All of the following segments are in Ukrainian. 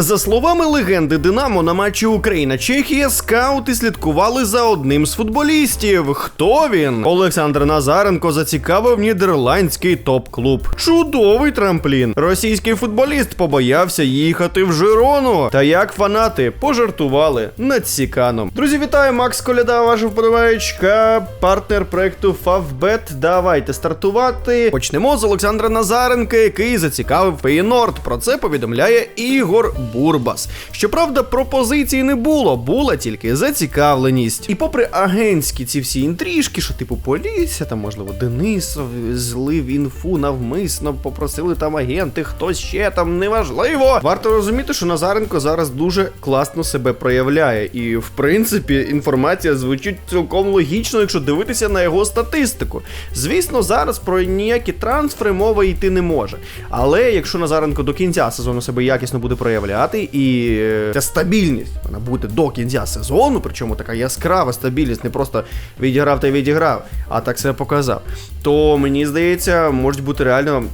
За словами легенди Динамо на матчі Україна-Чехія, скаути слідкували за одним з футболістів. Хто він? Олександр Назаренко зацікавив нідерландський топ-клуб. Чудовий трамплін. Російський футболіст побоявся їхати в Жирону. Та як фанати пожартували над Сіканом. Друзі, вітаю! Макс Коляда, ваша вподобаєчка, партнер проекту Favbet. Давайте стартувати. Почнемо з Олександра Назаренка, який зацікавив Фейнорд. Про це повідомляє Ігор Бурбас. Щоправда, пропозицій не було, була тільки зацікавленість. І попри агентські ці всі інтрижки, що типу поліція, там можливо Денисов злив інфу навмисно, попросили там агенти, хтось ще там неважливо. Варто розуміти, що Назаренко зараз дуже класно себе проявляє, і в принципі інформація звучить цілком логічно, якщо дивитися на його статистику. Звісно, зараз про ніякі трансфери мова йти не може. Але якщо Назаренко до кінця сезону себе якісно буде проявляти, і е, ця стабільність вона буде до кінця сезону, причому така яскрава стабільність, не просто відіграв та відіграв, а так себе показав, то мені здається, можуть бути реально.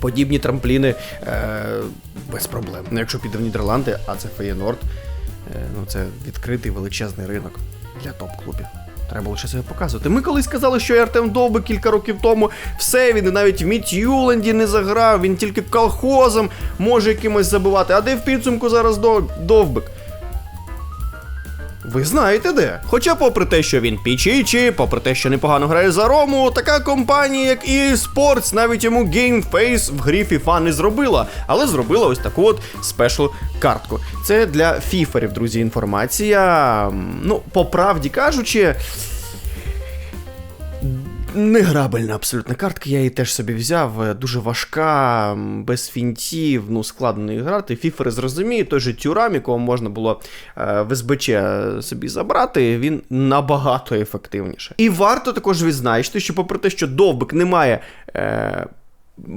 Подібні трампліни е, без проблем. Ну, якщо піде в Нідерланди, а це Феєнорд, е, ну це відкритий величезний ринок для топ-клубів. Треба лише себе показувати. Ми колись сказали, що і Артем Довбик кілька років тому все, він навіть в Мітюленді не заграв, він тільки колхозом може якимось забивати. А де в підсумку зараз Дов- Довбик? Ви знаєте де. Хоча, попри те, що він пічічі, попри те, що непогано грає за Рому, така компанія, як EA Sports, навіть йому Game Face в грі FIFA не зробила, але зробила ось таку от спешл картку. Це для фіферів, друзі, інформація. Ну, по правді кажучи. Неграбельна абсолютно картка, я її теж собі взяв. е, Дуже важка, без фінтів, ну складно нею грати. Фіфери зрозуміють, той же Тюрам, якого можна було е, в СБЧ собі забрати, він набагато ефективніше. І варто також відзначити, що попри те, що довбик не має. Е,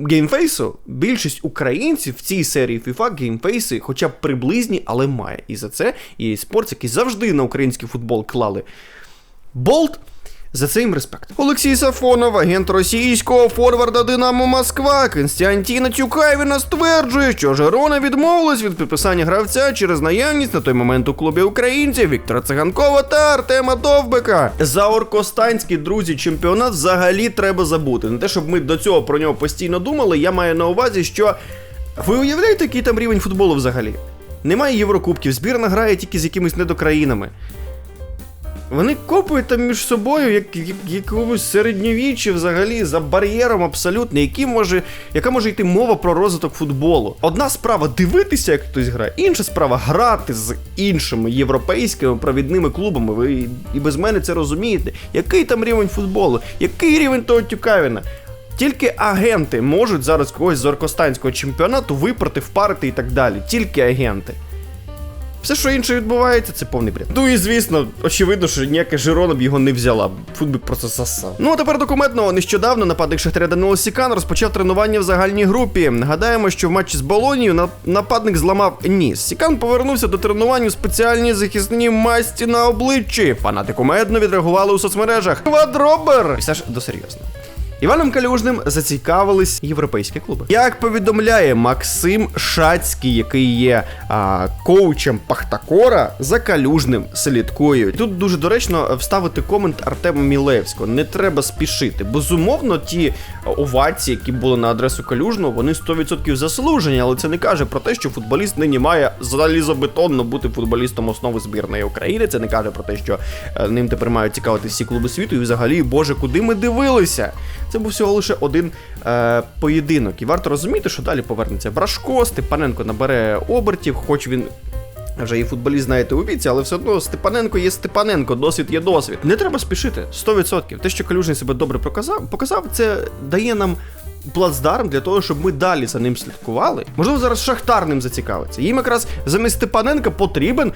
Геймфейсу більшість українців в цій серії FIFA геймфейси хоча б приблизні, але має. І за це EA Sports, які завжди на український футбол клали болт. За це їм респект. Олексій Сафонов, агент російського форварда Динамо Москва, Константіна Тюкайвіна стверджує, що Жерона відмовилась від підписання гравця через наявність на той момент у клубі українців Віктора Циганкова та Артема Довбика. За Оркостанський, друзі, чемпіонат взагалі треба забути. Не те, щоб ми до цього про нього постійно думали, я маю на увазі, що ви уявляєте, який там рівень футболу взагалі? Немає Єврокубків, збірна грає тільки з якимись недокраїнами. Вони копують там між собою як, як якомусь середньовіччі взагалі за бар'єром абсолютно, який може, яка може йти мова про розвиток футболу. Одна справа дивитися, як хтось грає, інша справа грати з іншими європейськими провідними клубами. Ви і- без мене це розумієте. Який там рівень футболу, який рівень того Тюкавіна? Тільки агенти можуть зараз когось з оркостанського чемпіонату випрати, впарити і так далі. Тільки агенти. Все, що інше відбувається, це повний бред. Ну і звісно, очевидно, що ніяка Жирона б його не взяла. Футбік просто засав. Ну а тепер документно нещодавно нападник Шахтаря Данило Сікан розпочав тренування в загальній групі. Нагадаємо, що в матчі з Болонією нападник зламав ніс. Сікан повернувся до тренувань у спеціальній захисній масті на обличчі. Фанати кумедно відреагували у соцмережах. Квадробер! І все ж до серйозно. Іваном Калюжним зацікавились європейські клуби. Як повідомляє Максим Шацький, який є а, коучем Пахтакора, за Калюжним слідкують. Тут дуже доречно вставити комент Артема Мілевського. Не треба спішити. Безумовно, ті овації, які були на адресу Калюжного, вони 100% заслужені, але це не каже про те, що футболіст нині має залізобетонно бути футболістом основи збірної України. Це не каже про те, що е, ним тепер мають цікавитися всі клуби світу. І взагалі, боже, куди ми дивилися? Це був всього лише один е, поєдинок. І варто розуміти, що далі повернеться Брашко, Степаненко набере обертів, хоч він. Вже і футболіст, знаєте, у віці, але все одно Степаненко є Степаненко, досвід є досвід. Не треба спішити, 100%. Те, що Калюжний себе добре показав, показав, це дає нам плацдарм для того, щоб ми далі за ним слідкували. Можливо, зараз Шахтар ним зацікавиться. Їм якраз замість Степаненка потрібен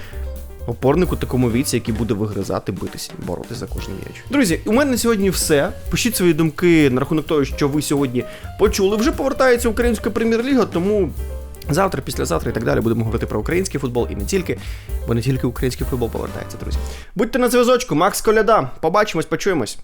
опорник у такому віці, який буде вигризати, битися, боротися за кожен м'яч. Друзі, у мене на сьогодні все. Пишіть свої думки на рахунок того, що ви сьогодні почули. Вже повертається українська прем'єр-ліга, тому. Завтра, післязавтра і так далі будемо говорити про український футбол і не тільки, бо не тільки український футбол повертається, друзі. Будьте на зв'язочку, Макс Коляда. Побачимось, почуємось.